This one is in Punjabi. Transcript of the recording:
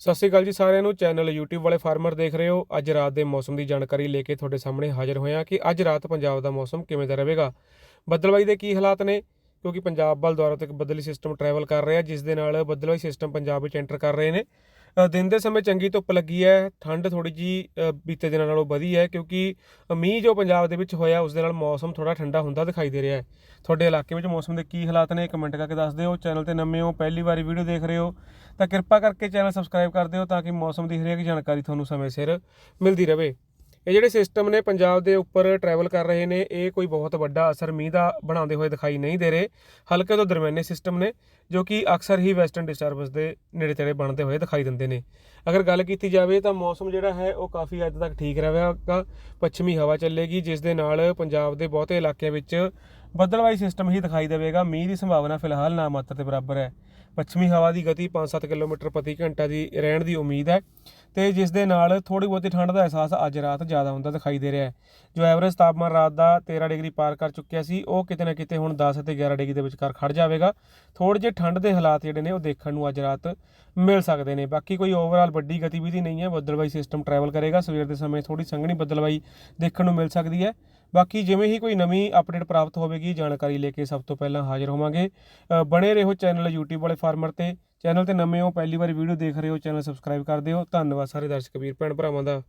ਸਤਿ ਸ਼੍ਰੀ ਅਕਾਲ ਜੀ ਸਾਰਿਆਂ ਨੂੰ। ਚੈਨਲ YouTube ਵਾਲੇ ਫਾਰਮਰ ਦੇਖ ਰਹੇ ਹੋ। ਅੱਜ ਰਾਤ ਦੇ ਮੌਸਮ ਦੀ ਜਾਣਕਾਰੀ ਲੈ ਕੇ ਤੁਹਾਡੇ ਸਾਹਮਣੇ ਹਾਜ਼ਰ ਹੋਇਆ ਕਿ ਅੱਜ ਰਾਤ ਪੰਜਾਬ ਦਾ ਮੌਸਮ ਕਿਵੇਂ ਦਾ ਰਹੇਗਾ। ਬੱਦਲਵਾਈ ਦੇ ਕੀ ਹਾਲਾਤ ਨੇ? ਕਿਉਂਕਿ ਪੰਜਾਬ ਵੱਲ ਦੁਆਰਾ ਇੱਕ ਬੱਦਲੀ ਸਿਸਟਮ ਟਰੈਵਲ ਕਰ ਰਿਹਾ, ਜਿਸ ਦੇ ਨਾਲ ਬੱਦਲਵਾਈ ਸਿਸਟਮ ਪੰਜਾਬ ਵਿੱਚ ਐਂਟਰ ਕਰ ਰਹੇ ਨੇ। ਦਿਨ ਦੇ ਸਮੇਂ ਚੰਗੀ ਧੁੱਪ ਲੱਗੀ ਹੈ, ਠੰਡ ਥੋੜੀ ਜੀ ਬੀਤੇ ਦਿਨਾਂ ਨਾਲੋਂ ਵਧੀ ਹੈ ਕਿਉਂਕਿ ਮੀਂਹ ਜੋ ਪੰਜਾਬ ਦੇ ਵਿੱਚ ਹੋਇਆ ਉਸ ਦੇ ਨਾਲ ਮੌਸਮ ਥੋੜਾ ਠੰਡਾ ਹੁੰਦਾ ਦਿਖਾਈ ਦੇ ਰਿਹਾ ਹੈ। ਤੁਹਾਡੇ ਇਲਾਕੇ ਵਿੱਚ ਮੌਸਮ ਦੇ ਕੀ ਹਾਲਾਤ ਨੇ, ਕਮੈਂਟ ਕਰਕੇ ਦੱਸ ਦਿਓ। ਚੈਨਲ ਤੇ ਨਵੇਂ ਹੋ, ਪਹਿਲੀ ਵਾਰੀ ਵੀਡੀਓ ਦੇਖ ਰਹੇ ਹੋ, ਤਾਂ ਕਿਰਪਾ ਕਰਕੇ ਚੈਨਲ ਸਬਸਕ੍ਰਾਈਬ ਕਰ ਦਿਓ ਤਾਂ ਕਿ ਮੌਸਮ ਦੀ ਹਰੇਕ ਜਾਣਕਾਰੀ ਤੁਹਾਨੂੰ ਸਮੇਂ ਸਿਰ ਮਿਲਦੀ ਰਹੇ। ਇਹ ਜਿਹੜੇ ਸਿਸਟਮ ਨੇ ਪੰਜਾਬ ਦੇ ਉੱਪਰ ਟਰੈਵਲ ਕਰ ਰਹੇ ਨੇ, ਇਹ ਕੋਈ ਬਹੁਤ ਵੱਡਾ ਅਸਰ ਮੀਂਹ ਦਾ ਬਣਾਉਂਦੇ ਹੋਏ ਦਿਖਾਈ ਨਹੀਂ ਦੇ ਰਹੇ। ਹਲਕੇ ਤੋਂ ਦਰਮਿਆਨੇ ਸਿਸਟਮ ਨੇ, ਜੋ ਕਿ ਅਕਸਰ ਹੀ ਵੈਸਟਰਨ ਡਿਸਟਰਬੈਂਸ ਦੇ ਨੇੜੇ ਤੇੜੇ ਬਣਦੇ ਹੋਏ ਦਿਖਾਈ ਦਿੰਦੇ ਨੇ। ਅਗਰ ਗੱਲ ਕੀਤੀ ਜਾਵੇ ਤਾਂ ਮੌਸਮ ਜਿਹੜਾ ਹੈ, ਉਹ ਕਾਫੀ ਹੱਦ ਤੱਕ ਠੀਕ ਰਹੇਗਾ। ਪੱਛਮੀ ਹਵਾ ਚੱਲੇਗੀ, ਜਿਸ ਦੇ ਨਾਲ ਪੰਜਾਬ ਦੇ ਬਹੁਤੇ ਇਲਾਕਿਆਂ ਵਿੱਚ ਬੱਦਲਵਾਈ ਸਿਸਟਮ ਹੀ ਦਿਖਾਈ ਦੇਵੇਗਾ। ਮੀਂਹ ਦੀ ਸੰਭਾਵਨਾ ਫਿਲਹਾਲ ਨਾ ਮਾਤਰ ਦੇ ਬਰਾਬਰ ਹੈ। ਪੱਛਮੀ ਹਵਾ ਦੀ ਗਤੀ 5-7 ਕਿਲੋਮੀਟਰ ਪ੍ਰਤੀ ਘੰਟਾ ਦੀ ਰਹਿਣ ਦੀ ਉਮੀਦ ਹੈ। ਤੇ ਜਿਸ ਦੇ ਨਾਲ ਥੋੜੀ ਬਹੁਤੀ ਠੰਡ ਦਾ ਅਹਿਸਾਸ ਅੱਜ ਰਾਤ ਜ਼ਿਆਦਾ ਹੁੰਦਾ ਦਿਖਾਈ ਦੇ ਰਿਹਾ ਹੈ। ਜੋ ਐਵਰੇਜ ਤਾਪਮਾਨ ਰਾਤ ਦਾ 13 ਡਿਗਰੀ ਪਾਰ ਕਰ ਚੁੱਕਿਆ ਸੀ, ਉਹ ਕਿਤੇ ਨਾ ਕਿਤੇ ਹੁਣ 10 ਅਤੇ 11 ਡਿਗਰੀ ਦੇ ਵਿਚਕਾਰ ਖੜ ਜਾਵੇਗਾ। ਥੋੜੇ ਜਿਹੇ ਠੰਡ ਦੇ ਹਾਲਾਤ ਜਿਹੜੇ ਨੇ, ਉਹ ਦੇਖਣ ਨੂੰ ਅੱਜ ਰਾਤ ਮਿਲ ਸਕਦੇ ਨੇ। ਬਾਕੀ ਕੋਈ ਓਵਰਆਲ ਵੱਡੀ ਗਤੀਵਿਧੀ ਨਹੀਂ ਹੈ। ਬੱਦਲਵਾਈ ਸਿਸਟਮ ਟਰੈਵਲ ਕਰੇਗਾ। ਸਵੇਰ ਦੇ ਸਮੇਂ ਥੋੜੀ ਸੰਘਣੀ ਬੱਦਲਵਾਈ ਦੇਖਣ ਨੂੰ ਮਿਲ ਸਕਦੀ ਹੈ। ਬਾਕੀ ਜਿਵੇਂ ਹੀ ਕੋਈ ਨਵੀਂ ਅਪਡੇਟ ਪ੍ਰਾਪਤ ਹੋਵੇਗੀ ਜਾਣਕਾਰੀ ਲੈ ਕੇ ਸਭ ਤੋਂ ਪਹਿਲਾਂ ਹਾਜ਼ਰ ਹੋਵਾਂਗੇ। ਅ, ਬਣੇ ਰਹੋ ਚੈਨਲ YouTube ਵਾਲੇ ਫਾਰਮਰ ਤੇ। ਚੈਨਲ ਤੇ ਨਵੇਂ ਹੋ ਪਹਿਲੀ ਵਾਰ ਵੀਡੀਓ ਦੇਖ ਰਹੇ ਹੋ ਚੈਨਲ ਸਬਸਕ੍ਰਾਈਬ ਕਰ ਦਿਓ। ਧੰਨਵਾਦ ਸਾਰੇ ਦਰਸ਼ਕ ਵੀਰ ਭੈਣ ਭਰਾਵਾਂ ਦਾ।